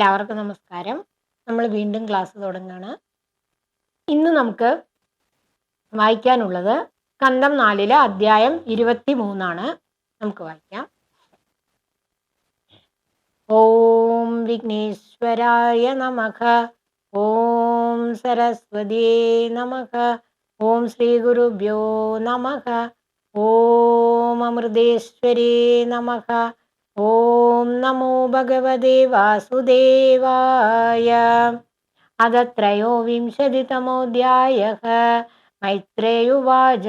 എല്ലാവർക്കും നമസ്കാരം. നമ്മൾ വീണ്ടും ക്ലാസ് തുടങ്ങുകയാണ് ഇന്ന് നമുക്ക് വായിക്കാനുള്ളത് കന്തം നാലിലെ അധ്യായം ഇരുപത്തി മൂന്നാണ് നമുക്ക് വായിക്കാം. ഓം വിഘ്നേശ്വരായ നമഃ. ഓം സരസ്വതിയേ നമഃ. ഓം ശ്രീ ഗുരുഭ്യോ നമഃ. ഓം അമൃതേശ്വരേ നമഃ. ഓം നമോ ഭഗവതേ വാസുദേവായ. അത ത്രയോവിംശതിതമോധ്യായ മൈത്രേയുവാച.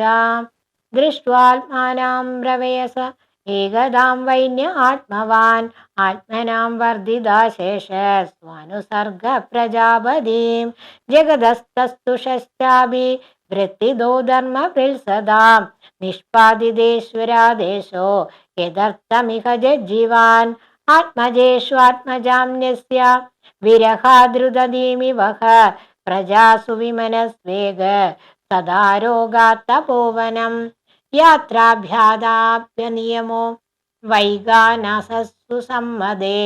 ദൃഷ്ട്വാത്മാനാം പ്രവയസ. ഏകദാം വൈന്യ ആത്മവാൻ. ആത്മനാം വർദ്ധിതാശേഷ സ്വാനുസർഗ പ്രജാപതിം ജഗതസ്തസ്തുഷ്ടാഭി വൃത്തിദോ ധർമ്മ സദാം നിഷ്പാദിതേശ്വരാദേശോ യഥർത്ഥമിഹ ജീവാൻ ആത്മജേഷ്വാത്മജാമ്യസ്യ. വിരഹാദ്രുതീമിവഹ പ്രജാസു വിമനസ്വേഗ സദാരോഗാത്തപോവനം. യാത്രാഭ്യാദാപ്യനിയമോ വൈകാനസസ്സു സമ്മതേ.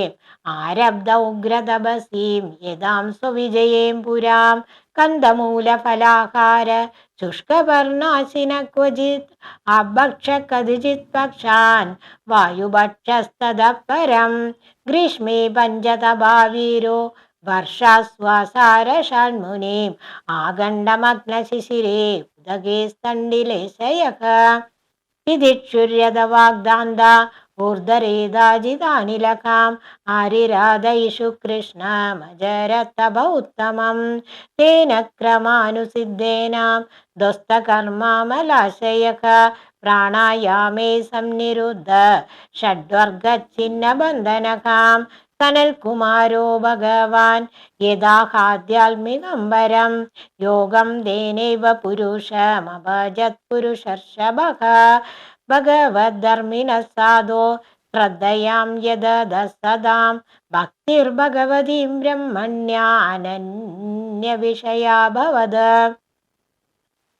ആരബ്ധ ഉഗ്രതപസീം യഥാം സുവിജയേം പുരാം കന്ദമൂലഫലാഹാര ശുഷ്കപർണാശിന ക്വചിത് അഭക്ഷ കതിചിത് പക്ഷാൻ വായുഭക്ഷസ്തത പരം ഗ്രീഷ്മേ പഞ്ചതഭാവീരോ വർഷാശ്വാസാരഷാൺമുനീം ആഗണ്ഡമഗ്നശിശിരേ ഉദകേ സ്തണ്ടിലേശയ ഇതിക്ഷുര്യത വാഗ്ദാന്ത ഊർധരീതാജിതാനിലകാം. ആരിരാധയിഷു കൃഷ്ണ മജരത്തഭ ഉത്തമം തേന ക്രമാനുസിദ്ധേനാം ദ്വസ്തകർമാമലാശയക പ്രാണായാമേ സംനിരുദ്ധ. ഷഡ്വർഗഛിന്ന ബന്ധനകാം സനൽകുമാരോ ഭഗവാൻ. യഥാഹാധ്യാത്മികം വരം യോഗം ദേനൈവ പുരുഷമഭജത് പുരുഷർഷഭ ഭഗവദ്ധർമ്മിണ സാധോ ശ്രദ്ധയാം യദ സദാം ഭക്തിർഭഗവതീം ബ്രഹ്മണ്യാനന്യവിഷയാഭവത്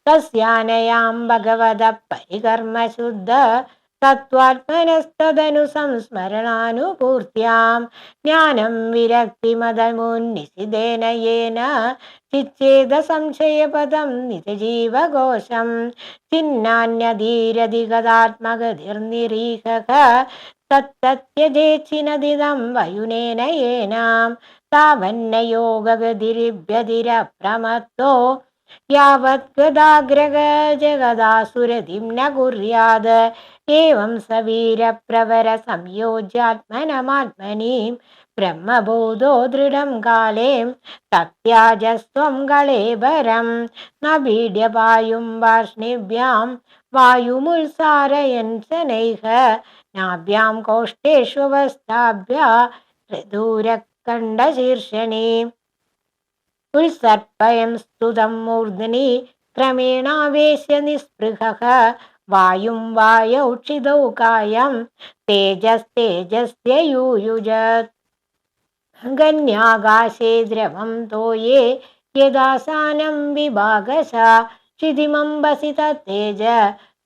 തസ്യാനയാം ഭഗവത പരികർമ്മശുദ്ധ തത്വാത്മനസ്തദനു സംസ്മരണാനുപൂർത്യാം ജ്ഞാനം വിരക്തിമതമുന്നിശിതേന യേന ചിച്ചേത സംശയപദം നിജജീവഘോഷം ചിന്നാന്യധീരധിഗതാത്മഗതിർനിരീഹക തത്തത്യജേച്ചിനദിതം വയുനേന യേനാം താവന്നയോഗതിരിഭ്യതിരപ്രമത്തോ യോഗഗതിരിഭ്യതിരപ്രമത്തോ യാവത് ഗതാഗ്രഹ ജഗദാസുരതിം ന കുര്യാത് ഏവം സവീരപ്രവര സംയോജ്യാത്മനമാത്മനീം ബ്രഹ്മബോധോ ദൃഢം കാലേ തത്യാജസ്വം കളേബരം നബീഡ്യവായും വാർഷ്ണിഭ്യാം വായുമുത്സാരയൻ സനൈഹ നാഭ്യാം കോഷ്ടേഷ്വസ്ഥാഭ്യ ഋതൂരക്കണ്ഠശീർഷണീ ഉത്സർപ്പയം സ്തുതം മൂർധനി ക്രമേണാവേശ്യ നിസ്പൃഹ. വായും വായൗക്ഷിതൗ കായം തേജസ്തേജസ്യയൂയുജത് ഗന്യാകാശേ ദ്രവം തോയേ യദാസാനം यदासानं ക്ഷിതിമംബസി തേജ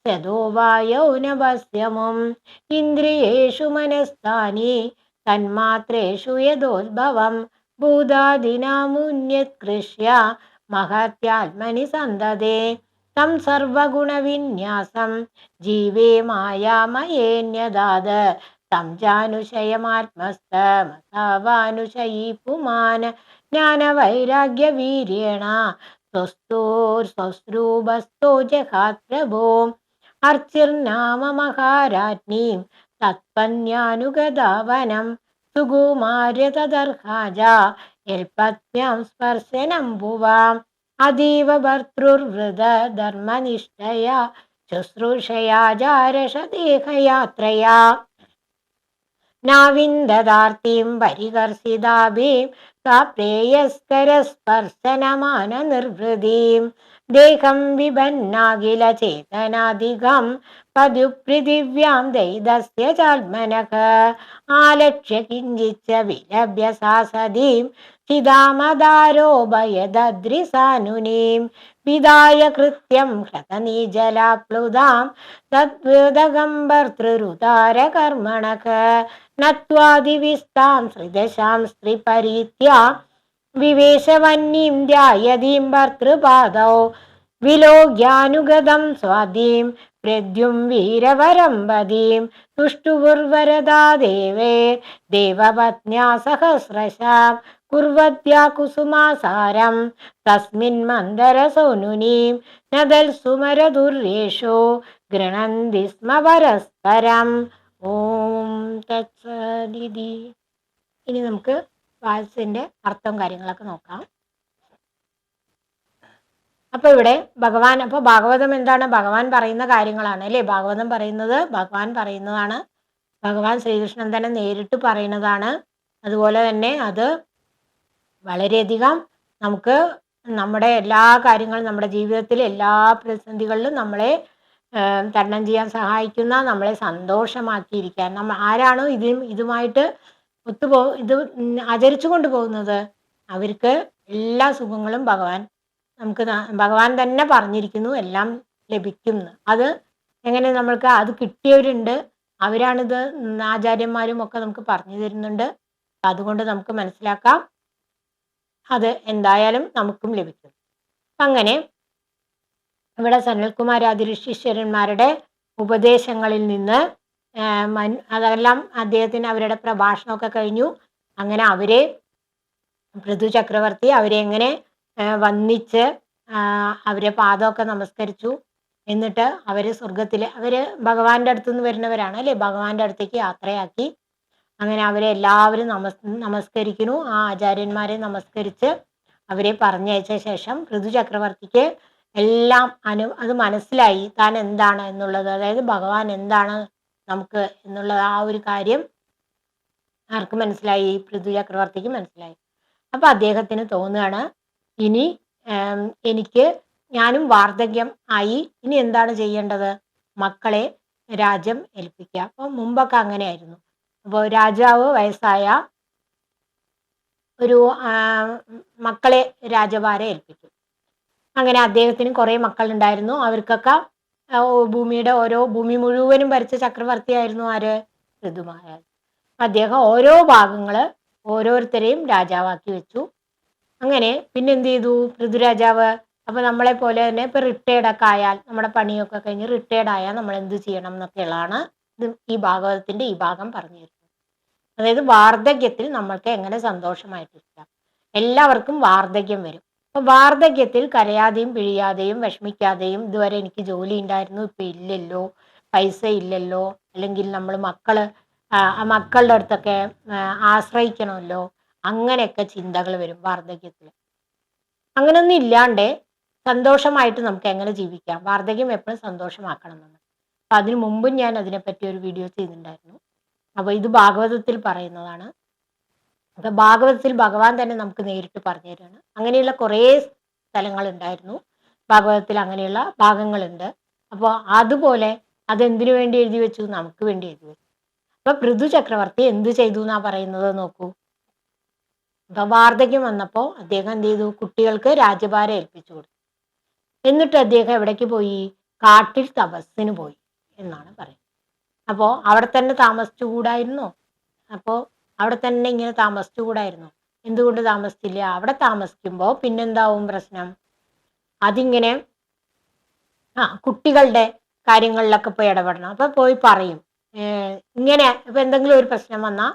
സദോ വായൗ നഭസ്യമും ഇന്ദ്രിയേഷു മനസ്ഥാനി തന്മാത്രേഷു യദോദ്ഭവം यदोद्भवं। മഹത്യാത്മനി സന്തതേ തം സർവഗുണവിന്യാസം ജീവേ മായാമയേന്യദാത് തം ജാനുഷയമാത്മസ്തമസാവാനുഷയീ പുമാൻ ജ്ഞാനവൈരാഗ്യവീര്യേണ സ്വസ്തോർസ്വസ്രൂപസ്ഥോ ജഹാത് പ്രഭോ അർച്ചിർനാമ മഹാരാജ്ഞീം തത്പന്യാനുഗതാവനം സുകുമാര്യതദർഹാജ യൽപത്മ്യാം സ്പർശനം ഭുവാം അതീവ ഭർത്തൃർവൃത ധർമ്മനിഷ്ഠയ ശുശ്രൂഷയാചാരഷദേഹയാത്രയാ നാവിന്ദതാർത്തിം പരികർഷിതാഭീം കാപ്രേയസ്കരസ്പർശനമാന നിർവൃതിം ദേഹം വിഭന്നാഖില ചേതനാധികം പദുപൃഥിവ്യാം ദൈതസ്യ ചാത്മനഃ ആലക്ഷ്യ കിഞ്ചിച്ച വിലഭ്യ സാസതീം ചിതാമദാരോഭയദ്രിസാനുനീം പിതായ കൃത്യം ഹൃതനീജലാപ്ലുതാം തദ്വേദഗംഭർത്തൃതാരകർമ്മണക നത്വാദിവിസ്താം ശ്രിദശാം സ്ത്രീപരീത്യ വിവേശവന്നീം ധ്യായതീം ഭർത്തൃപാദൗ വിലോക്യാനുഗതം സ്വാധീം പ്രദ്യും വീരവരം വദീം തുഷ്ടുപുർവരദാ ദേവേ ദേവപത്ന്യാ സഹസ്രശാം കുർവത്യാ കുസുമാസാരം തസ്മിൻ മന്ദരസോനുനീം നദൽ സുമരദുര്യേഷോ ഗൃണന്തി സ്മ പരസ്പരം ഓം തത്സദിതി ഇനി നമുക്ക് വാത്സിന്റെ അർത്ഥവും കാര്യങ്ങളൊക്കെ നോക്കാം. അപ്പൊ ഇവിടെ ഭഗവാൻ അപ്പൊ ഭാഗവതം എന്താണ്? ഭഗവാൻ പറയുന്ന കാര്യങ്ങളാണ് അല്ലെ? ഭാഗവതം പറയുന്നത് ഭഗവാൻ പറയുന്നതാണ്. ഭഗവാൻ ശ്രീകൃഷ്ണൻ തന്നെ നേരിട്ട് പറയുന്നതാണ്. അതുപോലെ തന്നെ അത് വളരെയധികം നമുക്ക് നമ്മുടെ എല്ലാ കാര്യങ്ങളും നമ്മുടെ ജീവിതത്തിലെ എല്ലാ പ്രതിസന്ധികളിലും നമ്മളെ തരണം ചെയ്യാൻ സഹായിക്കുന്ന നമ്മളെ സന്തോഷമാക്കിയിരിക്കാൻ. നമ്മൾ ആരാണോ ഇതിൽ ഇതുമായിട്ട് ഒത്തുപോ ഇത് ആചരിച്ചു കൊണ്ടുപോകുന്നത് അവർക്ക് എല്ലാ സുഖങ്ങളും ഭഗവാൻ നമുക്ക് ഭഗവാൻ തന്നെ പറഞ്ഞിരിക്കുന്നു എല്ലാം ലഭിക്കുന്നു. അത് എങ്ങനെ നമ്മൾക്ക് അത് കിട്ടിയവരുണ്ട് അവരാണിത് ആചാര്യന്മാരും ഒക്കെ നമുക്ക് പറഞ്ഞു തരുന്നുണ്ട്. അതുകൊണ്ട് നമുക്ക് മനസ്സിലാക്കാം അത് എന്തായാലും നമുക്കും ലഭിക്കും. അങ്ങനെ ഇവിടെ സനൽകുമാരാദി ഋഷീശ്വരന്മാരുടെ ഉപദേശങ്ങളിൽ നിന്ന് അതെല്ലാം അദ്ദേഹത്തിന് അവരുടെ പ്രഭാഷണമൊക്കെ കഴിഞ്ഞു. അങ്ങനെ അവരെ പൃഥു ചക്രവർത്തി അവരെ എങ്ങനെ വന്നിച്ച് അവരെ പാദമൊക്കെ നമസ്കരിച്ചു. എന്നിട്ട് അവർ സ്വർഗത്തിൽ അവർ ഭഗവാന്റെ അടുത്തു നിന്ന് വരുന്നവരാണ് അല്ലെ? ഭഗവാന്റെ അടുത്തേക്ക് യാത്രയാക്കി. അങ്ങനെ അവരെ എല്ലാവരും നമസ് നമസ്കരിക്കുന്നു. ആ ആചാര്യന്മാരെ നമസ്കരിച്ച് അവരെ പറഞ്ഞയച്ച ശേഷം പൃഥു ചക്രവർത്തിക്ക് എല്ലാം അനു അത് മനസ്സിലായി താൻ എന്താണ് എന്നുള്ളത്. അതായത് ഭഗവാൻ എന്താണ് നമുക്ക് എന്നുള്ള ആ ഒരു കാര്യം ആർക്ക് മനസ്സിലായി? പൃഥ്വി ചക്രവർത്തിക്ക് മനസ്സിലായി. അപ്പൊ അദ്ദേഹത്തിന് തോന്നുകയാണ് ഇനി എനിക്ക് ഞാനും വാർദ്ധക്യം ആയി ഇനി എന്താണ് ചെയ്യേണ്ടത്? മക്കളെ രാജ്യം ഏൽപ്പിക്കുക. അപ്പൊ മുമ്പൊക്കെ അങ്ങനെയായിരുന്നു. അപ്പോൾ രാജാവ് വയസ്സായ ഒരു മക്കളെ രാജഭാരെ ഏൽപ്പിക്കും. അങ്ങനെ അദ്ദേഹത്തിന് കുറേ മക്കളുണ്ടായിരുന്നു. അവർക്കൊക്കെ ഭൂമിയുടെ ഓരോ ഭൂമി മുഴുവനും ഭരിച്ച ചക്രവർത്തിയായിരുന്നു ആര്? ഋതുമായ അദ്ദേഹം ഓരോ ഭാഗങ്ങൾ ഓരോരുത്തരെയും രാജാവാക്കി വെച്ചു. അങ്ങനെ പിന്നെ എന്ത് ചെയ്തു? ഋതുരാജാവ് അപ്പൊ നമ്മളെ പോലെ തന്നെ ഇപ്പൊ റിട്ടയർഡ് ഒക്കെ ആയാൽ നമ്മുടെ പണിയൊക്കെ കഴിഞ്ഞ് റിട്ടയർഡ് ആയാൽ നമ്മൾ എന്ത് ചെയ്യണം എന്നൊക്കെയുള്ളതാണ് ഇത് ഈ ഭാഗവതത്തിന്റെ ഈ ഭാഗം പറഞ്ഞു തരുന്നത് അതായത് വാർദ്ധക്യത്തിൽ നമ്മൾക്ക് എങ്ങനെ സന്തോഷമായിട്ടിരിക്കാം? എല്ലാവർക്കും വാർദ്ധക്യം വരും. വാർദ്ധക്യത്തിൽ കരയാതെയും പിഴിയാതെയും വിഷമിക്കാതെയും ഇതുവരെ എനിക്ക് ജോലി ഉണ്ടായിരുന്നു ഇപ്പൊ ഇല്ലല്ലോ. പൈസ ഇല്ലല്ലോ. അല്ലെങ്കിൽ നമ്മൾ മക്കൾ മക്കളുടെ അടുത്തൊക്കെ ആശ്രയിക്കണമല്ലോ. അങ്ങനെയൊക്കെ ചിന്തകൾ വരും വാർദ്ധക്യത്തിൽ. അങ്ങനെയൊന്നും ഇല്ലാണ്ട് സന്തോഷമായിട്ട് നമുക്ക് എങ്ങനെ ജീവിക്കാം? വാർദ്ധക്യം എപ്പോഴും സന്തോഷമാക്കണം നമ്മൾ അപ്പൊ അതിനു മുമ്പും ഞാൻ അതിനെപ്പറ്റി ഒരു വീഡിയോ ചെയ്തിട്ടുണ്ടായിരുന്നു. അപ്പോൾ ഇത് ഭാഗവതത്തിൽ പറയുന്നതാണ്. അപ്പൊ ഭാഗവതത്തിൽ ഭഗവാൻ തന്നെ നമുക്ക് നേരിട്ട് പറഞ്ഞു തരികയാണ് അങ്ങനെയുള്ള കുറേ സ്ഥലങ്ങൾ ഉണ്ടായിരുന്നു ഭാഗവതത്തിൽ അങ്ങനെയുള്ള ഭാഗങ്ങളുണ്ട്. അപ്പോൾ അതുപോലെ അതെന്തിനു വേണ്ടി എഴുതി വെച്ചു? നമുക്ക് വേണ്ടി എഴുതി വെച്ചു. അപ്പൊ പൃഥു ചക്രവർത്തി എന്ത് ചെയ്തു എന്നാ പറയുന്നത് നോക്കൂ. അപ്പൊ വാർദ്ധക്യം വന്നപ്പോൾ അദ്ദേഹം എന്ത് ചെയ്തു? കുട്ടികൾക്ക് രാജ്യഭാരം ഏൽപ്പിച്ചു കൊടുത്തു. എന്നിട്ട് അദ്ദേഹം എവിടേക്ക് പോയി? കാട്ടിൽ തപസ്സിന് പോയി എന്നാണ് പറയുന്നത്. അപ്പോൾ അവിടെ തന്നെ താമസിച്ചുകൂടായിരുന്നോ അപ്പോൾ അവിടെ തന്നെ ഇങ്ങനെ താമസിച്ചുകൂടായിരുന്നു. എന്തുകൊണ്ട് താമസിച്ചില്ല? അവിടെ താമസിക്കുമ്പോൾ പിന്നെന്താവും പ്രശ്നം? അതിങ്ങനെ ആ കുട്ടികളുടെ കാര്യങ്ങളിലൊക്കെ പോയി ഇടപെടണം. അപ്പൊ പോയി പറയും. ഇങ്ങനെ ഇപ്പൊ എന്തെങ്കിലും ഒരു പ്രശ്നം വന്നാൽ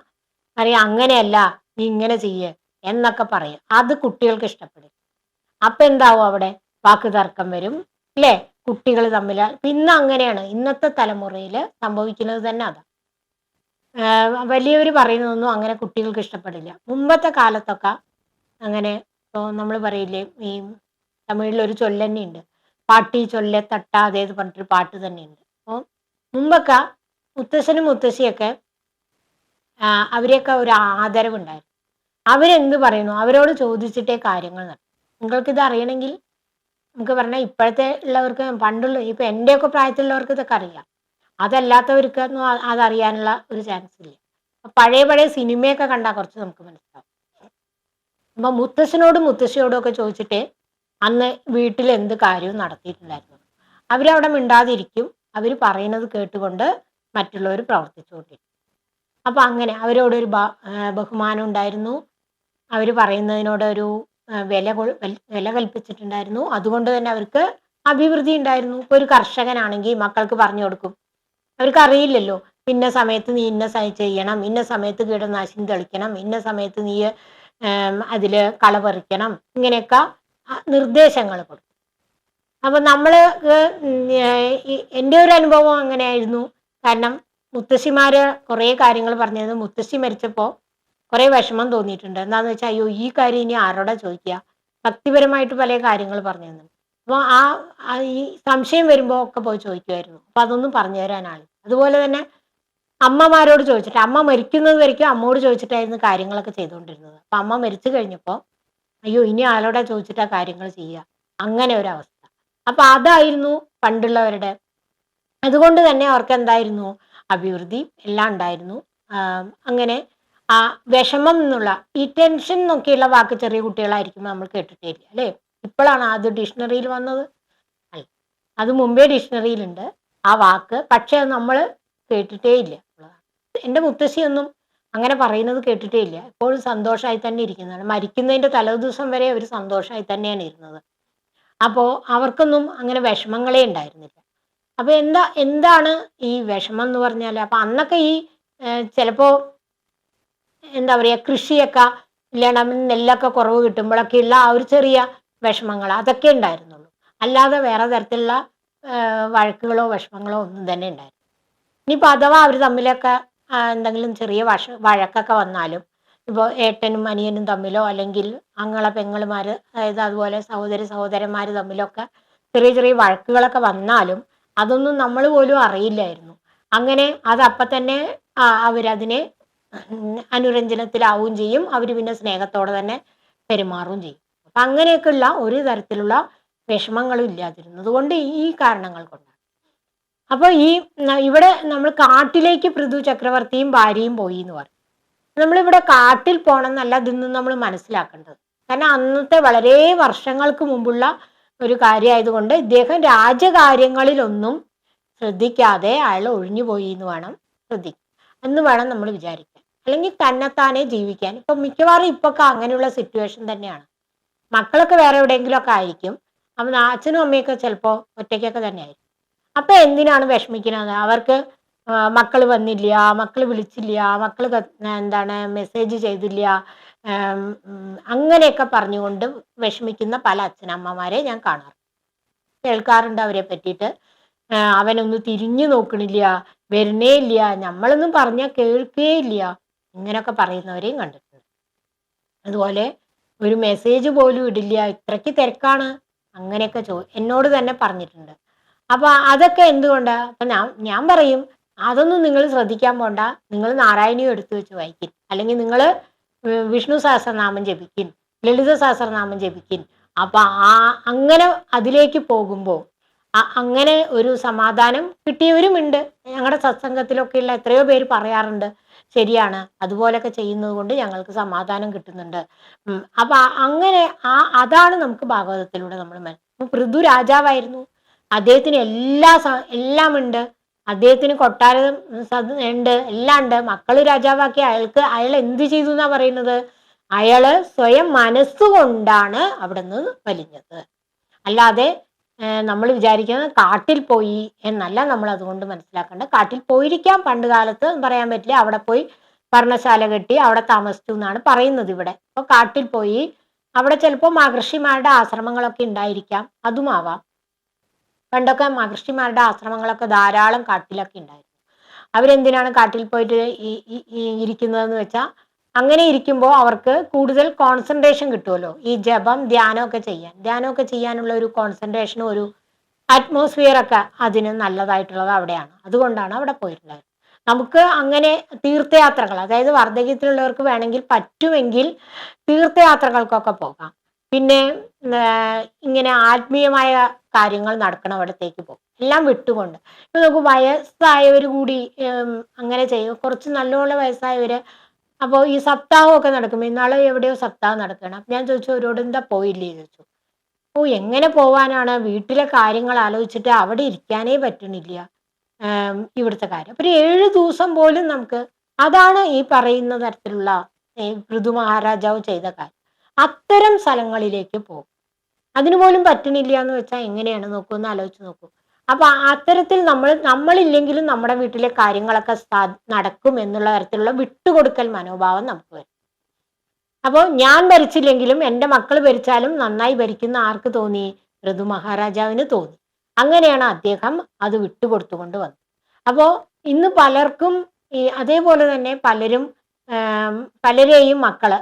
അറിയാം അങ്ങനെയല്ല നീ ഇങ്ങനെ ചെയ്യേ എന്നൊക്കെ പറയും. അത് കുട്ടികൾക്ക് ഇഷ്ടപ്പെടും. അപ്പൊ എന്താവും അവിടെ? വാക്ക് തർക്കം വരും അല്ലേ കുട്ടികൾ തമ്മിൽ പിന്നെ അങ്ങനെയാണ്. ഇന്നത്തെ തലമുറയിൽ സംഭവിക്കുന്നത് തന്നെ അതാ. വലിയവർ പറയുന്നതൊന്നും അങ്ങനെ കുട്ടികൾക്ക് ഇഷ്ടപ്പെടില്ല. മുമ്പത്തെ കാലത്തൊക്കെ അങ്ങനെ ഇപ്പോൾ നമ്മൾ പറയില്ലേ ഈ തമിഴിലൊരു ചൊല്ലന്നെയുണ്ട് പാട്ടി ചൊല്ലെ തട്ടാതെ എന്ന് പറഞ്ഞിട്ടൊരു പാട്ട് തന്നെയുണ്ട്. അപ്പോൾ മുമ്പൊക്കെ മുത്തശ്ശനും മുത്തശ്ശിയൊക്കെ അവരെയൊക്കെ ഒരു ആദരവുണ്ടായിരുന്നു. അവരെന്ത് പറയുന്നു? അവരോട് ചോദിച്ചിട്ടേ കാര്യങ്ങൾ നടക്കും നിങ്ങൾക്കിത് അറിയണമെങ്കിൽ നമുക്ക് പറഞ്ഞാൽ ഇപ്പോഴത്തെ ഉള്ളവർക്ക് പണ്ടുള്ള ഇപ്പം എന്റെയൊക്കെ പ്രായത്തിലുള്ളവർക്ക് ഇതൊക്കെ അറിയാം. അതല്ലാത്തവർക്കൊന്നും അതറിയാനുള്ള ഒരു ചാൻസ് ഇല്ല. പഴയ പഴയ സിനിമയൊക്കെ കണ്ടാൽ കുറച്ച് നമുക്ക് മനസ്സിലാവും. അപ്പൊ മുത്തശ്ശനോടും മുത്തശ്ശിയോടും ഒക്കെ ചോദിച്ചിട്ട് അന്ന് വീട്ടിൽ എന്ത് കാര്യവും നടത്തിയിട്ടുണ്ടായിരുന്നു. അവരവിടെ മിണ്ടാതിരിക്കും. അവർ പറയുന്നത് കേട്ടുകൊണ്ട് മറ്റുള്ളവർ പ്രവർത്തിച്ചുകൊണ്ടിരിക്കും. അപ്പൊ അങ്ങനെ അവരോടൊരു ബഹുമാനം ഉണ്ടായിരുന്നു. അവർ പറയുന്നതിനോട് ഒരു വില വില കൽപ്പിച്ചിട്ടുണ്ടായിരുന്നു. അതുകൊണ്ട് തന്നെ അവർക്ക് അഭിവൃദ്ധി ഉണ്ടായിരുന്നു. ഇപ്പൊ ഒരു കർഷകനാണെങ്കിൽ മക്കൾക്ക് പറഞ്ഞു കൊടുക്കും. അവർക്ക് അറിയില്ലല്ലോ ഇന്ന സമയത്ത് നീ ഇന്ന ചെയ്യണം. ഇന്ന സമയത്ത് കീടനാശിനി തെളിക്കണം. ഇന്ന സമയത്ത് നീ അതിൽ കള പറിക്കണം. ഇങ്ങനെയൊക്കെ നിർദ്ദേശങ്ങൾ കൊടുക്കും. അപ്പൊ ഈ- എന്റെ ഒരു അനുഭവം അങ്ങനെയായിരുന്നു. കാരണം മുത്തശ്ശിമാര് കുറേ കാര്യങ്ങൾ പറഞ്ഞത് മുത്തശ്ശി മരിച്ചപ്പോ കുറേ വിഷമം തോന്നിയിട്ടുണ്ട്. എന്താന്ന് വെച്ചാൽ അയ്യോ ഈ കാര്യം ഇനി ആരോടാ ചോദിക്കുക? ഭക്തിപരമായിട്ട് പല കാര്യങ്ങൾ പറഞ്ഞു തന്നു അപ്പോൾ ആ ഈ സംശയം വരുമ്പോൾ ഒക്കെ പോയി ചോദിക്കുമായിരുന്നു അപ്പൊ അതൊന്നും പറഞ്ഞു തരാനാണ് അതുപോലെ തന്നെ അമ്മമാരോട് ചോദിച്ചിട്ട് അമ്മ മരിക്കുന്നത് വരയ്ക്കും അമ്മോട് ചോദിച്ചിട്ടായിരുന്നു കാര്യങ്ങളൊക്കെ ചെയ്തുകൊണ്ടിരുന്നത്. അപ്പൊ അമ്മ മരിച്ചു കഴിഞ്ഞപ്പോൾ അയ്യോ ഇനി ആരോടാ ചോദിച്ചിട്ടാ കാര്യങ്ങൾ ചെയ്യുക അങ്ങനെ ഒരു അവസ്ഥ. അപ്പൊ അതായിരുന്നു പണ്ടുള്ളവരുടെ അതുകൊണ്ട് തന്നെ അവർക്ക് എന്തായിരുന്നു? അഭിവൃദ്ധി എല്ലാം ഉണ്ടായിരുന്നു. അങ്ങനെ ആ വിഷമം എന്നുള്ള ഈ ടെൻഷൻ എന്നൊക്കെയുള്ള വാക്ക് ചെറിയ കുട്ടികളായിരിക്കും നമ്മൾ കേട്ടിട്ടില്ല അല്ലേ? ഇപ്പോഴാണ് അത് ഡിക്ഷണറിയിൽ വന്നത്. അല്ല അത് മുമ്പേ ഡിക്ഷണറിയിലുണ്ട്. ആ വാക്ക് പക്ഷെ നമ്മൾ കേട്ടിട്ടേ ഇല്ല. എന്റെ മുത്തശ്ശിയൊന്നും അങ്ങനെ പറയുന്നത് കേട്ടിട്ടേ ഇല്ല. എപ്പോഴും സന്തോഷമായി തന്നെ ഇരിക്കുന്നതാണ്. മരിക്കുന്നതിന്റെ തലേദിവസം വരെ അവർ സന്തോഷമായി തന്നെയാണ് ഇരുന്നത്. അപ്പോൾ അവർക്കൊന്നും അങ്ങനെ വിഷമങ്ങളേ ഉണ്ടായിരുന്നില്ല. അപ്പോൾ എന്താ എന്താണ് ഈ വിഷമം എന്ന് പറഞ്ഞാൽ അപ്പൊ അന്നൊക്കെ ഈ ചിലപ്പോൾ ചിലപ്പോ എന്താ പറയാ കൃഷിയൊക്കെ ഇല്ലാണ്ട് നെല്ലൊക്കെ കുറവ് കിട്ടുമ്പോഴൊക്കെയുള്ള ആ ഒരു ചെറിയ വിഷമങ്ങൾ അതൊക്കെ ഉണ്ടായിരുന്നുള്ളൂ. അല്ലാതെ വേറെ തരത്തിലുള്ള വഴക്കുകളോ വിഷമങ്ങളോ ഒന്നും തന്നെ ഉണ്ടായിരുന്നു ഇനിയിപ്പോൾ അഥവാ അവർ തമ്മിലൊക്കെ എന്തെങ്കിലും ചെറിയ വഷ വഴക്കൊക്കെ വന്നാലും ഇപ്പോൾ ഏട്ടനും അനിയനും തമ്മിലോ അല്ലെങ്കിൽ അങ്ങളെ പെങ്ങളുമാർ അതായത് അതുപോലെ സഹോദരി സഹോദരന്മാർ തമ്മിലൊക്കെ ചെറിയ ചെറിയ വഴക്കുകളൊക്കെ വന്നാലും അതൊന്നും നമ്മൾ പോലും അറിയില്ലായിരുന്നു. അങ്ങനെ അത് തന്നെ അവരതിനെ അനുരഞ്ജനത്തിലാവുകയും ചെയ്യും. അവർ പിന്നെ സ്നേഹത്തോടെ തന്നെ പെരുമാറുകയും ചെയ്യും. അപ്പം അങ്ങനെയൊക്കെയുള്ള ഒരു തരത്തിലുള്ള വിഷമങ്ങളും ഇല്ലാതിരുന്നത് കൊണ്ട് ഈ കാരണങ്ങൾ കൊണ്ടാണ്. അപ്പോൾ ഈ ഇവിടെ നമ്മൾ കാട്ടിലേക്ക് പൃഥു ചക്രവർത്തിയും ഭാര്യയും പോയി എന്ന് പറയും. നമ്മളിവിടെ കാട്ടിൽ പോകണം എന്നല്ല ഇതൊന്നും നമ്മൾ മനസ്സിലാക്കേണ്ടത്. കാരണം അന്നത്തെ വളരെ വർഷങ്ങൾക്ക് മുമ്പുള്ള ഒരു കാര്യമായതുകൊണ്ട് ഇദ്ദേഹം രാജകാര്യങ്ങളിലൊന്നും ശ്രദ്ധിക്കാതെ അയാൾ ഒഴിഞ്ഞു പോയി എന്ന് വേണം ശ്രദ്ധിക്കും എന്ന് വേണം നമ്മൾ വിചാരിക്കാൻ. അല്ലെങ്കിൽ തന്നെത്താനെ ജീവിക്കാൻ. ഇപ്പൊ മിക്കവാറും ഇപ്പൊക്കെ അങ്ങനെയുള്ള സിറ്റുവേഷൻ തന്നെയാണ്. മക്കളൊക്കെ വേറെ എവിടെയെങ്കിലും ഒക്കെ ആയിരിക്കും. അപ്പം അച്ഛനും അമ്മയൊക്കെ ചിലപ്പോൾ ഒറ്റയ്ക്കൊക്കെ തന്നെ ആയിരിക്കും അപ്പൊ എന്തിനാണ് വിഷമിക്കുന്നത്? അവർക്ക് മക്കൾ വന്നില്ല മക്കൾ വിളിച്ചില്ല മക്കൾ എന്താണ് മെസ്സേജ് ചെയ്തില്ല അങ്ങനെയൊക്കെ പറഞ്ഞുകൊണ്ട് വിഷമിക്കുന്ന പല അച്ഛനമ്മമാരെ ഞാൻ കാണാറ്. കേൾക്കാറുണ്ട് അവരെ പറ്റിയിട്ട്. അവനൊന്നും തിരിഞ്ഞു നോക്കണില്ല വരുന്നേ ഇല്ല നമ്മളൊന്നും പറഞ്ഞാൽ കേൾക്കേ ഇല്ല ഇങ്ങനൊക്കെ പറയുന്നവരെയും കണ്ടിട്ടുണ്ട്. അതുപോലെ ഒരു മെസ്സേജ് പോലും ഇടില്ല. ഇത്രയ്ക്ക് തിരക്കാണ്. അങ്ങനെയൊക്കെ ചോ എന്നോട് തന്നെ പറഞ്ഞിട്ടുണ്ട്. അപ്പൊ അതൊക്കെ എന്തുകൊണ്ടാണ് അപ്പൊ ഞാൻ ഞാൻ പറയും അതൊന്നും നിങ്ങൾ ശ്രദ്ധിക്കാൻ പോണ്ട. നിങ്ങൾ നാരായണിയും എടുത്തു വെച്ച് വായിക്കും അല്ലെങ്കിൽ നിങ്ങൾ വിഷ്ണു സഹസ്രനാമം ജപിക്കും ലളിത സഹസ്രനാമം ജപിക്കും അപ്പൊ ആ അങ്ങനെ അതിലേക്ക് പോകുമ്പോൾ അങ്ങനെ ഒരു സമാധാനം കിട്ടിയവരുമുണ്ട്. ഞങ്ങളുടെ സത്സംഗത്തിലൊക്കെയുള്ള എത്രയോ പേര് പറയാറുണ്ട്. ശരിയാണ്. അതുപോലൊക്കെ ചെയ്യുന്നത് കൊണ്ട് ഞങ്ങൾക്ക് സമാധാനം കിട്ടുന്നുണ്ട്. അപ്പൊ അങ്ങനെ ആ അതാണ് നമുക്ക് ഭാഗവതത്തിലൂടെ നമ്മൾ മനസ്സിലാക്കും പൃഥു രാജാവായിരുന്നു. അദ്ദേഹത്തിന് എല്ലാ എല്ലാം ഉണ്ട് അദ്ദേഹത്തിന് കൊട്ടാരം ഉണ്ട്. എല്ലാം ഉണ്ട്. മക്കൾ രാജാവാക്കി അയാൾക്ക് അയാൾ എന്ത് ചെയ്തു എന്നാ പറയുന്നത്? അയാൾ സ്വയം മനസ്സുകൊണ്ടാണ് അവിടെ നിന്ന് വലിഞ്ഞത്. അല്ലാതെ നമ്മൾ വിചാരിക്കുന്നത് കാട്ടിൽ പോയി എന്നല്ല നമ്മൾ അതുകൊണ്ട് മനസ്സിലാക്കേണ്ടത്. കാട്ടിൽ പോയിരിക്കാം പണ്ട് കാലത്ത് പറയാൻ പറ്റില്ല. അവിടെ പോയി പർണശാല കെട്ടി അവിടെ താമസിച്ചു എന്നാണ് പറയുന്നത് ഇവിടെ. അപ്പോൾ കാട്ടിൽ പോയി അവിടെ ചിലപ്പോൾ മഹർഷിമാരുടെ ആശ്രമങ്ങളൊക്കെ ഉണ്ടായിരിക്കാം. അതുമാവാം പണ്ടൊക്കെ മഹർഷിമാരുടെ ആശ്രമങ്ങളൊക്കെ ധാരാളം കാട്ടിലൊക്കെ ഉണ്ടായിരുന്നു. അവരെന്തിനാണ് കാട്ടിൽ പോയിട്ട് ഇരിക്കുന്നതെന്ന് വെച്ചാൽ അങ്ങനെ ഇരിക്കുമ്പോൾ അവർക്ക് കൂടുതൽ കോൺസെൻട്രേഷൻ കിട്ടുമല്ലോ ഈ ജപം ധ്യാനമൊക്കെ ചെയ്യാൻ. ധ്യാനമൊക്കെ ചെയ്യാനുള്ള ഒരു കോൺസെൻട്രേഷനും ഒരു അറ്റ്മോസ്ഫിയർ ഒക്കെ അതിന് നല്ലതായിട്ടുള്ളത് അവിടെയാണ്. അതുകൊണ്ടാണ് അവിടെ പോയിട്ടുള്ളത്. നമുക്ക് അങ്ങനെ തീർത്ഥയാത്രകൾ അതായത് വാർദ്ധക്യത്തിലുള്ളവർക്ക് വേണമെങ്കിൽ പറ്റുമെങ്കിൽ തീർത്ഥയാത്രകൾക്കൊക്കെ പോകാം. പിന്നെ ഇങ്ങനെ ആത്മീയമായ കാര്യങ്ങൾ നടക്കണം അവിടത്തേക്ക് പോകും എല്ലാം വിട്ടുകൊണ്ട്. ഇപ്പൊ നമുക്ക് വയസ്സായവർ കൂടി അങ്ങനെ ചെയ്യും. കുറച്ച് നല്ലോണം വയസ്സായവര് അപ്പോൾ ഈ സപ്താഹമൊക്കെ നടക്കും ഇന്നാളെ എവിടെയോ സപ്താഹം നടക്കണം ഞാൻ ചോദിച്ചു അവരോട് എന്താ പോയില്ലേ ചോദിച്ചു. ഓ എങ്ങനെ പോവാനാണ്? വീട്ടിലെ കാര്യങ്ങൾ ആലോചിച്ചിട്ട് അവിടെ ഇരിക്കാനേ പറ്റണില്ല. ഇവിടുത്തെ കാര്യം. അപ്പൊ ഏഴ് ദിവസം പോലും നമുക്ക് അതാണ് ഈ പറയുന്ന തരത്തിലുള്ള പൃഥു മഹാരാജാവ് ചെയ്ത കാര്യം. അത്തരം സ്ഥലങ്ങളിലേക്ക് പോകും. അതിനു പോലും പറ്റണില്ല എന്ന് വെച്ചാൽ എങ്ങനെയാണ്? നോക്കൂ ഒന്ന് ആലോചിച്ച് നോക്കൂ. അപ്പൊ അത്തരത്തിൽ നമ്മൾ നമ്മളില്ലെങ്കിലും നമ്മുടെ വീട്ടിലെ കാര്യങ്ങളൊക്കെ നടക്കും എന്നുള്ള തരത്തിലുള്ള വിട്ടുകൊടുക്കൽ മനോഭാവം നമുക്ക് വരും. അപ്പോൾ ഞാൻ ഭരിച്ചില്ലെങ്കിലും എന്റെ മക്കൾ ഭരിച്ചാലും നന്നായി ഭരിക്കുന്ന ആർക്ക് തോന്നി? ഋതു മഹാരാജാവിന് തോന്നി. അങ്ങനെയാണ് അദ്ദേഹം അത് വിട്ടുകൊടുത്തുകൊണ്ട് വന്നത്. അപ്പോൾ ഇന്ന് പലർക്കും ഈ അതേപോലെ തന്നെ പലരും പലരെയും മക്കൾ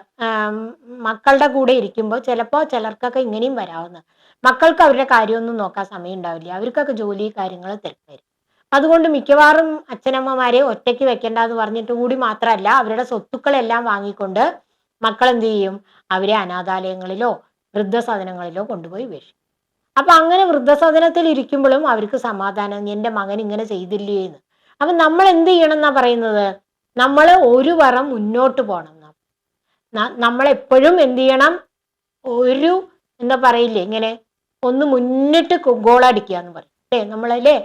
മക്കളുടെ കൂടെ ഇരിക്കുമ്പോൾ ചിലപ്പോൾ ചിലർക്കൊക്കെ ഇങ്ങനെയും വരാവുന്ന മക്കൾക്ക് അവരുടെ കാര്യമൊന്നും നോക്കാൻ സമയം ഉണ്ടാവില്ല. അവർക്കൊക്കെ ജോലി കാര്യങ്ങൾ തിരക്കായിരിക്കും അതുകൊണ്ട് മിക്കവാറും അച്ഛനമ്മമാരെ ഒറ്റയ്ക്ക് വെക്കേണ്ട എന്ന് പറഞ്ഞിട്ട് കൂടി മാത്രമല്ല അവരുടെ സ്വത്തുക്കളെല്ലാം വാങ്ങിക്കൊണ്ട് മക്കൾ എന്ത് ചെയ്യും? അവരെ അനാഥാലയങ്ങളിലോ വൃദ്ധസദനങ്ങളിലോ കൊണ്ടുപോയി ഉപേക്ഷിക്കും. അപ്പൊ അങ്ങനെ വൃദ്ധസദനത്തിൽ ഇരിക്കുമ്പോഴും അവർക്ക് സമാധാനം എന്റെ മകൻ ഇങ്ങനെ ചെയ്തില്ലേ എന്ന്. അപ്പൊ നമ്മൾ എന്ത് ചെയ്യണം എന്നാ പറയുന്നത്? നമ്മൾ ഒരു വറം മുന്നോട്ട് പോകണം എന്നാ എപ്പോഴും എന്ത് ചെയ്യണം? ഒരു എന്താ പറയില്ലേ ഇങ്ങനെ ഒന്ന് മുന്നിട്ട് ഗോളടിക്കുക എന്ന് പറയും. അല്ലേ നമ്മളല്ലേ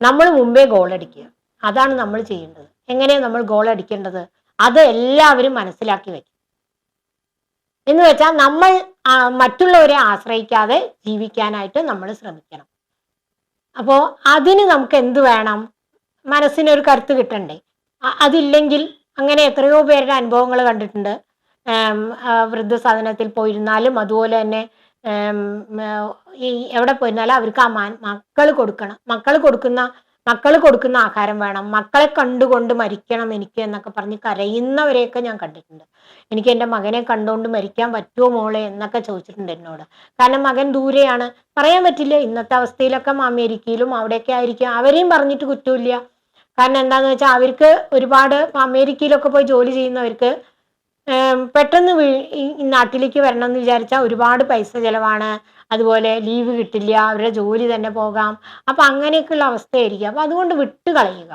നമ്മൾ മുമ്പേ ഗോളടിക്കുക അതാണ് നമ്മൾ ചെയ്യേണ്ടത്. എങ്ങനെയാണ് നമ്മൾ ഗോളടിക്കേണ്ടത് അത് എല്ലാവരും മനസ്സിലാക്കി വയ്ക്കും. എന്ന് വെച്ചാൽ നമ്മൾ മറ്റുള്ളവരെ ആശ്രയിക്കാതെ ജീവിക്കാനായിട്ട് നമ്മൾ ശ്രമിക്കണം. അപ്പോൾ അതിന് നമുക്ക് എന്ത് വേണം? മനസ്സിനൊരു കരുത്ത് കിട്ടണ്ടേ? അതില്ലെങ്കിൽ അങ്ങനെ എത്രയോ പേരുടെ അനുഭവങ്ങൾ കണ്ടിട്ടുണ്ട്. വൃദ്ധസദനത്തിൽ പോയിരുന്നാലും അതുപോലെ തന്നെ ഈ എവിടെ പോയിരുന്നാലും അവർക്ക് ആ മക്കൾ കൊടുക്കണം. മക്കൾ കൊടുക്കുന്ന മക്കൾ കൊടുക്കുന്ന ആഹാരം വേണം. മക്കളെ കണ്ടുകൊണ്ട് മരിക്കണം എനിക്ക് എന്നൊക്കെ പറഞ്ഞ് കരയുന്നവരെയൊക്കെ ഞാൻ കണ്ടിട്ടുണ്ട്. എനിക്ക് എന്റെ മകനെ കണ്ടുകൊണ്ട് മരിക്കാൻ പറ്റുമോ മോളെ എന്നൊക്കെ ചോദിച്ചിട്ടുണ്ട് എന്നോട്. കാരണം മകൻ ദൂരെയാണ്. പറയാൻ പറ്റില്ല. ഇന്നത്തെ അവസ്ഥയിലൊക്കെ അമേരിക്കയിലും അവിടെയൊക്കെ ആയിരിക്കും. അവരെയും പറഞ്ഞിട്ട് കുറ്റമില്ല. കാരണം എന്താന്ന് വെച്ചാൽ അവർക്ക് ഒരുപാട് അമേരിക്കയിലൊക്കെ പോയി ജോലി ചെയ്യുന്നവർക്ക് പെട്ടെന്ന് ഈ നാട്ടിലേക്ക് വരണം എന്ന് വിചാരിച്ചാൽ ഒരുപാട് പൈസ ചിലവാണ്. അതുപോലെ ലീവ് കിട്ടില്ല അവരുടെ ജോലി തന്നെ പോകാം. അപ്പം അങ്ങനെയൊക്കെയുള്ള അവസ്ഥയായിരിക്കും. അപ്പം അതുകൊണ്ട് വിട്ടു കളയുക.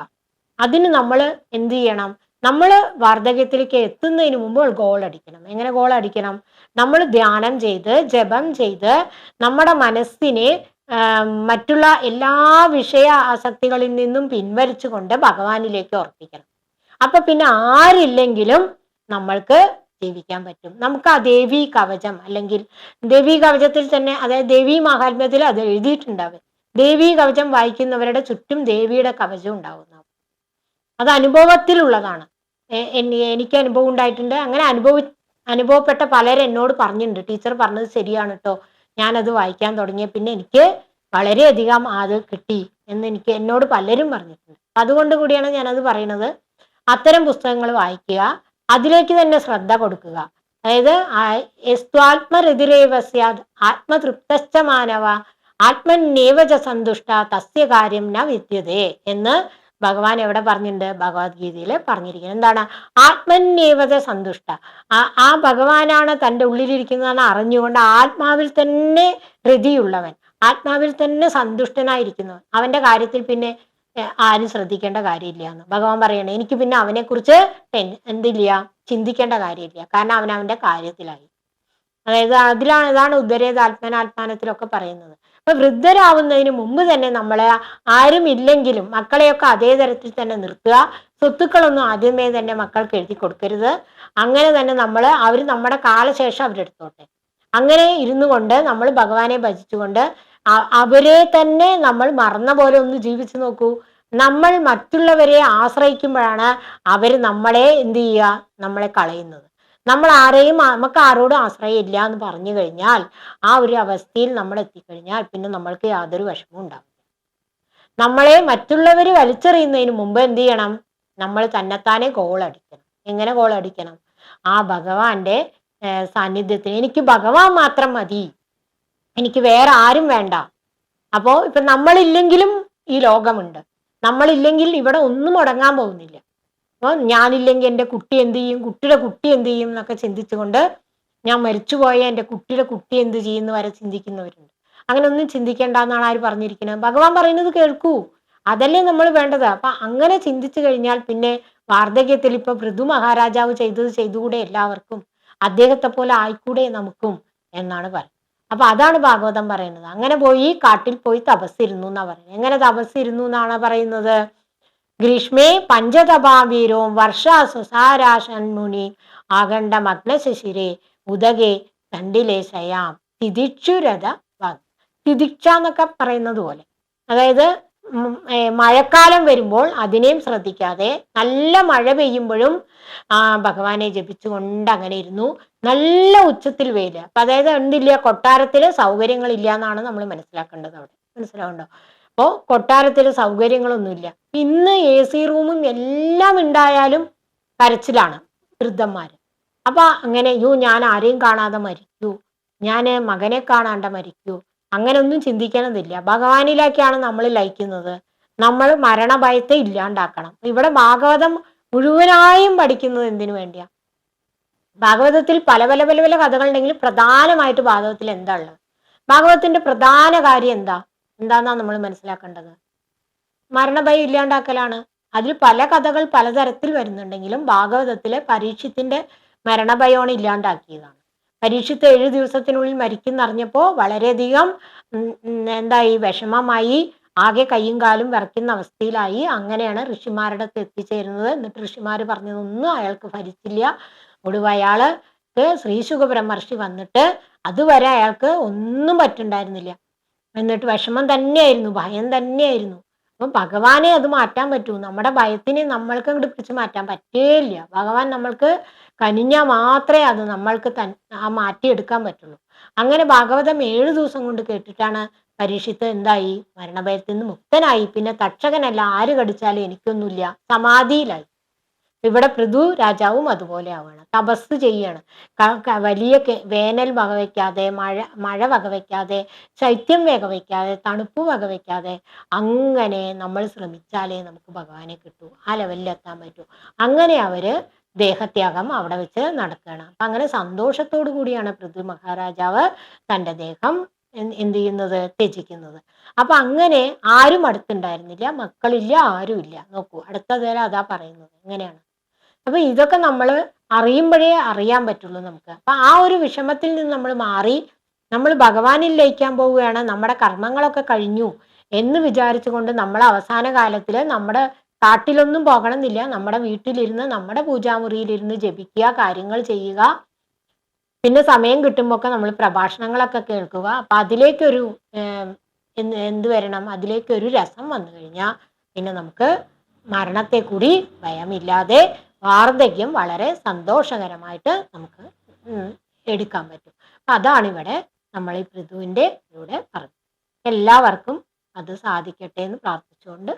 അതിന് നമ്മൾ എന്ത് ചെയ്യണം? നമ്മൾ വാർദ്ധക്യത്തിലേക്ക് എത്തുന്നതിന് മുമ്പ് ഗോൾ അടിക്കണം. എങ്ങനെ ഗോൾ അടിക്കണം? നമ്മൾ ധ്യാനം ചെയ്ത് ജപം ചെയ്ത് നമ്മുടെ മനസ്സിനെ മറ്റുള്ള എല്ലാ വിഷയ ആസക്തികളിൽ നിന്നും പിൻവലിച്ചുകൊണ്ട് ഭഗവാനിലേക്ക് ഉറപ്പിക്കണം. അപ്പൊ പിന്നെ ആരില്ലെങ്കിലും നമ്മൾക്ക് ജീവിക്കാൻ പറ്റും. നമുക്ക് ആ ദേവി കവചം അല്ലെങ്കിൽ ദേവി കവചത്തിൽ തന്നെ അതായത് ദേവി മഹാത്മ്യത്തിൽ അത് എഴുതിയിട്ടുണ്ടാവും. ദേവി കവചം വായിക്കുന്നവരുടെ ചുറ്റും ദേവിയുടെ കവചം ഉണ്ടാവുന്ന അത് അനുഭവത്തിലുള്ളതാണ്. എനിക്ക് അനുഭവം ഉണ്ടായിട്ടുണ്ട്. അങ്ങനെ അനുഭവി അനുഭവപ്പെട്ട പലരും എന്നോട് പറഞ്ഞിട്ടുണ്ട്. ടീച്ചർ പറഞ്ഞത് ശരിയാണ് കേട്ടോ ഞാനത് വായിക്കാൻ തുടങ്ങിയ പിന്നെ എനിക്ക് വളരെയധികം അത് കിട്ടി എന്ന് എനിക്ക് എന്നോട് പലരും പറഞ്ഞിട്ടുണ്ട്. അതുകൊണ്ട് കൂടിയാണ് ഞാനത് പറയുന്നത് അത്തരം പുസ്തകങ്ങൾ വായിക്കുക. അതിലേക്ക് തന്നെ ശ്രദ്ധ കൊടുക്കുക. അതായത് യസ്വാത്മരതിരേവസ്യാത് ആത്മതൃപ്തശ്ച മാനവ ആത്മന്യേവച സന്തുഷ്ട തസ്യ കാര്യം ന വിദ്യതേ എന്ന് ഭഗവാൻ എവിടെ പറഞ്ഞിട്ടുണ്ട്? ഭഗവത്ഗീതയിൽ പറഞ്ഞിരിക്കുന്നത് എന്താണ്? ആത്മന്യേവത സന്തുഷ്ട. ആ ആ ഭഗവാനാണ് തന്റെ ഉള്ളിലിരിക്കുന്നതെന്ന് അറിഞ്ഞുകൊണ്ട് ആത്മാവിൽ തന്നെ ഹൃതിയുള്ളവൻ ആത്മാവിൽ തന്നെ സന്തുഷ്ടനായിരിക്കുന്നവൻ. അവന്റെ കാര്യത്തിൽ പിന്നെ ആരും ശ്രദ്ധിക്കേണ്ട കാര്യമില്ല എന്ന് ഭഗവാൻ പറയണേ എനിക്ക് പിന്നെ അവനെക്കുറിച്ച് ടെൻ എന്തില്ല? ചിന്തിക്കേണ്ട കാര്യമില്ല. കാരണം അവൻ അവന്റെ കാര്യത്തിലായി. അതായത് അതിലാണ് ഇതാണ് ഉദ്ധരേത് ആത്മനാത്മാനത്തിലൊക്കെ പറയുന്നത്. അപ്പൊ വൃദ്ധരാവുന്നതിന് മുമ്പ് തന്നെ നമ്മളെ ആരും ഇല്ലെങ്കിലും മക്കളെയൊക്കെ അതേ തരത്തിൽ തന്നെ നിർത്തുക. സ്വത്തുക്കളൊന്നും ആദ്യമേ തന്നെ മക്കൾക്ക് എഴുതി കൊടുക്കരുത്. അങ്ങനെ തന്നെ നമ്മൾ അവർ നമ്മുടെ കാലശേഷം അവരെടുത്തോട്ടെ. അങ്ങനെ ഇരുന്നു കൊണ്ട് നമ്മൾ ഭഗവാനെ ഭജിച്ചുകൊണ്ട് അവരെ തന്നെ നമ്മൾ മറന്ന പോലെ ഒന്ന് ജീവിച്ചു നോക്കൂ. നമ്മൾ മറ്റുള്ളവരെ ആശ്രയിക്കുമ്പോഴാണ് അവർ നമ്മളെ എന്ത് ചെയ്യുക? നമ്മളെ കളയുന്നത്. നമ്മൾ ആരെയും നമുക്ക് ആരോടും ആശ്രയമില്ല എന്ന് പറഞ്ഞു കഴിഞ്ഞാൽ ആ ഒരു അവസ്ഥയിൽ നമ്മൾ എത്തിക്കഴിഞ്ഞാൽ പിന്നെ നമ്മൾക്ക് യാതൊരു വിഷമവും ഉണ്ടാവില്ല. നമ്മളെ മറ്റുള്ളവർ വലിച്ചെറിയുന്നതിന് മുമ്പ് എന്ത് ചെയ്യണം? നമ്മൾ തന്നെത്താനെ ഗോൾ അടിക്കണം. എങ്ങനെ ഗോൾ അടിക്കണം? ആ ഭഗവാന്റെ സാന്നിധ്യത്തിന്. എനിക്ക് ഭഗവാൻ മാത്രം മതി. എനിക്ക് വേറെ ആരും വേണ്ട. അപ്പോ ഇപ്പൊ നമ്മളില്ലെങ്കിലും ഈ ലോകമുണ്ട്. നമ്മളില്ലെങ്കിൽ ഇവിടെ ഒന്നും മുടങ്ങാൻ പോകുന്നില്ല. അപ്പോൾ ഞാനില്ലെങ്കിൽ എന്റെ കുട്ടി എന്ത് ചെയ്യും? കുട്ടിയുടെ കുട്ടി എന്ത് ചെയ്യും എന്നൊക്കെ ചിന്തിച്ചുകൊണ്ട് ഞാൻ മരിച്ചുപോയ എന്റെ കുട്ടിയുടെ കുട്ടി എന്ത് ചെയ്യുന്നു വരെ ചിന്തിക്കുന്നവരുണ്ട്. അങ്ങനെ ഒന്നും ചിന്തിക്കേണ്ട എന്നാണ് ആര് പറഞ്ഞിരിക്കുന്നത്? ഭഗവാൻ പറയുന്നത് കേൾക്കൂ. അതല്ലേ നമ്മൾ വേണ്ടത്. അപ്പൊ അങ്ങനെ ചിന്തിച്ചു കഴിഞ്ഞാൽ പിന്നെ വാർദ്ധക്യത്തിൽ ഇപ്പൊ പൃഥു മഹാരാജാവ് ചെയ്തത് ചെയ്തുകൂടെ എല്ലാവർക്കും? അദ്ദേഹത്തെ പോലെ ആയിക്കൂടെ നമുക്കും? എന്നാണ് പറയുന്നത്. അപ്പൊ അതാണ് ഭാഗവതം പറയുന്നത്. അങ്ങനെ പോയി കാട്ടിൽ പോയി തപസ്സിരുന്നു എന്നാ പറയുന്നത്. എങ്ങനെ തപസ്സിരുന്നു എന്നാണ് പറയുന്നത്? ഗ്രീഷ്മേ പഞ്ചതപാവീരവും ആകണ്ട ആകണ്ഡമഗ്നശിശിരെ ഉദകെ തണ്ടിലെ ശയാം. തിദിക്ഷുരഥ തിദിക്ഷ എന്നൊക്കെ പറയുന്നത് പോലെ. അതായത് മഴക്കാലം വരുമ്പോൾ അതിനെയും ശ്രദ്ധിക്കാതെ നല്ല മഴ പെയ്യുമ്പോഴും ആ ഭഗവാനെ ജപിച്ചുകൊണ്ട് അങ്ങനെ ഇരുന്നു. നല്ല ഉച്ചത്തിൽ വെയിൽ അപ്പൊ അതായത് എന്തില്ല കൊട്ടാരത്തിൽ സൗകര്യങ്ങളില്ല എന്നാണ് നമ്മൾ മനസ്സിലാക്കേണ്ടത് അവിടെ. മനസ്സിലാവുണ്ടോ? അപ്പോ കൊട്ടാരത്തിൽ സൗകര്യങ്ങളൊന്നുമില്ല. ഇന്ന് എ സി റൂമും എല്ലാം ഉണ്ടായാലും കരച്ചിലാണ് വൃദ്ധന്മാര്. അപ്പൊ അങ്ങനെ യു ഞാൻ ആരെയും കാണാതെ മരിക്കൂ. ഞാൻ മകനെ കാണാണ്ട മരിക്കൂ. അങ്ങനെ ഒന്നും ചിന്തിക്കണമെന്നില്ല ഭഗവാനിലേക്കാണ് നമ്മൾ ലയിക്കുന്നത്. നമ്മൾ മരണഭയത്തെ ഇല്ലാണ്ടാക്കണം. ഇവിടെ ഭാഗവതം മുഴുവനായും പഠിക്കുന്നത് എന്തിനു വേണ്ടിയാ? ഭാഗവതത്തിൽ പല പല പല പല കഥകളുണ്ടെങ്കിൽ പ്രധാനമായിട്ട് ഭാഗവതത്തിൽ എന്താ ഉള്ളത്? ഭാഗവതത്തിന്റെ പ്രധാന കാര്യം എന്താ? എന്താന്നാ നമ്മൾ മനസ്സിലാക്കേണ്ടത്? മരണഭയം ഇല്ലാണ്ടാക്കലാണ്. അതിൽ പല കഥകൾ പലതരത്തിൽ വരുന്നുണ്ടെങ്കിലും ഭാഗവതത്തിലെ പരീക്ഷത്തിന്റെ മരണഭയമാണ് ഇല്ലാണ്ടാക്കിയതാണ്. പരീക്ഷത്ത് ഏഴു ദിവസത്തിനുള്ളിൽ മരിക്കുന്നറിഞ്ഞപ്പോൾ വളരെയധികം ഈ വിഷമമായി ആകെ കൈയും കാലും വിറയ്ക്കുന്ന അവസ്ഥയിലായി. അങ്ങനെയാണ് ഋഷിമാരുടെ അടുത്ത് എത്തിച്ചേരുന്നത്. എന്നിട്ട് ഋഷിമാർ പറഞ്ഞതൊന്നും അയാൾക്ക് ഭരിച്ചില്ല. ഒടുവ് അയാൾ ശ്രീശുഖ ബ്രഹ്മർഷി വന്നിട്ട് അതുവരെ അയാൾക്ക് ഒന്നും പറ്റുണ്ടായിരുന്നില്ല. എന്നിട്ട് വിഷമം തന്നെയായിരുന്നു ഭയം തന്നെയായിരുന്നു. അപ്പം ഭഗവാനെ അത് മാറ്റാൻ പറ്റൂ. നമ്മുടെ ഭയത്തിനെ നമ്മൾക്ക് അങ്ങോട്ട് പിടിച്ച് മാറ്റാൻ പറ്റേയില്ല. ഭഗവാൻ നമ്മൾക്ക് കനിഞ്ഞാൽ മാത്രമേ അത് നമ്മൾക്ക് തൻ ആ മാറ്റിയെടുക്കാൻ പറ്റുള്ളൂ. അങ്ങനെ ഭാഗവതം ഏഴു ദിവസം കൊണ്ട് കേട്ടിട്ടാണ് പരീക്ഷിത്ത് എന്തായി? മരണഭയത്തിൽ നിന്ന് മുക്തനായി. പിന്നെ തക്ഷകനല്ല ആര് കടിച്ചാലും എനിക്കൊന്നുമില്ല. സമാധിയിലായി. ഇവിടെ പൃഥു രാജാവും അതുപോലെ ആവുകയാണ് തപസ് ചെയ്യാണ്. വലിയ വേനൽ വകവയ്ക്കാതെ മഴ മഴ വകവയ്ക്കാതെ ശൈത്യം വകവയ്ക്കാതെ തണുപ്പ് വകവയ്ക്കാതെ അങ്ങനെ നമ്മൾ ശ്രമിച്ചാലേ നമുക്ക് ഭഗവാനെ കിട്ടൂ. ആ ലെവലിൽ എത്താൻ പറ്റൂ. അങ്ങനെ അവർ ദേഹത്യാഗം അവിടെ വെച്ച് നടക്കുകയാണ്. അപ്പൊ അങ്ങനെ സന്തോഷത്തോടു കൂടിയാണ് പൃഥ്വി മഹാരാജാവ് തന്റെ ദേഹം എന്ത് ചെയ്യുന്നത്? ത്യജിക്കുന്നത്. അപ്പൊ അങ്ങനെ ആരും അടുത്തുണ്ടായിരുന്നില്ല മക്കളില്ല ആരുമില്ല. നോക്കൂ അടുത്ത നേരം അതാ പറയുന്നത്. എങ്ങനെയാണ്? അപ്പൊ ഇതൊക്കെ നമ്മൾ അറിയുമ്പോഴേ അറിയാൻ പറ്റുള്ളൂ നമുക്ക്. അപ്പൊ ആ ഒരു വിഷമത്തിൽ നിന്ന് നമ്മൾ മാറി നമ്മൾ ഭഗവാനിൽ ലയിക്കാൻ പോവുകയാണ് നമ്മുടെ കർമ്മങ്ങളൊക്കെ കഴിഞ്ഞു എന്ന് വിചാരിച്ചുകൊണ്ട് നമ്മൾ അവസാന കാലത്തിൽ നമ്മുടെ കാട്ടിലൊന്നും പോകണമെന്നില്ല. നമ്മുടെ വീട്ടിലിരുന്ന് നമ്മുടെ പൂജാമുറിയിലിരുന്ന് ജപിക്കുക കാര്യങ്ങൾ ചെയ്യുക. പിന്നെ സമയം കിട്ടുമ്പോൾ ഒക്കെ നമ്മൾ പ്രഭാഷണങ്ങളൊക്കെ കേൾക്കുക. അപ്പൊ അതിലേക്കൊരു എന്ത് വരണം? അതിലേക്കൊരു രസം വന്നു കഴിഞ്ഞാൽ പിന്നെ നമുക്ക് മരണത്തെ കൂടി ഭയമില്ലാതെ വാർദ്ധക്യം വളരെ സന്തോഷകരമായിട്ട് നമുക്ക് എടുക്കാൻ പറ്റും. അതാണ് ഇവിടെ നമ്മൾ ഈ പൃഥുവിന്റെ ഇവിടെ പറഞ്ഞത്. എല്ലാവർക്കും അത് സാധിക്കട്ടെ എന്ന് പ്രാർത്ഥിച്ചുകൊണ്ട്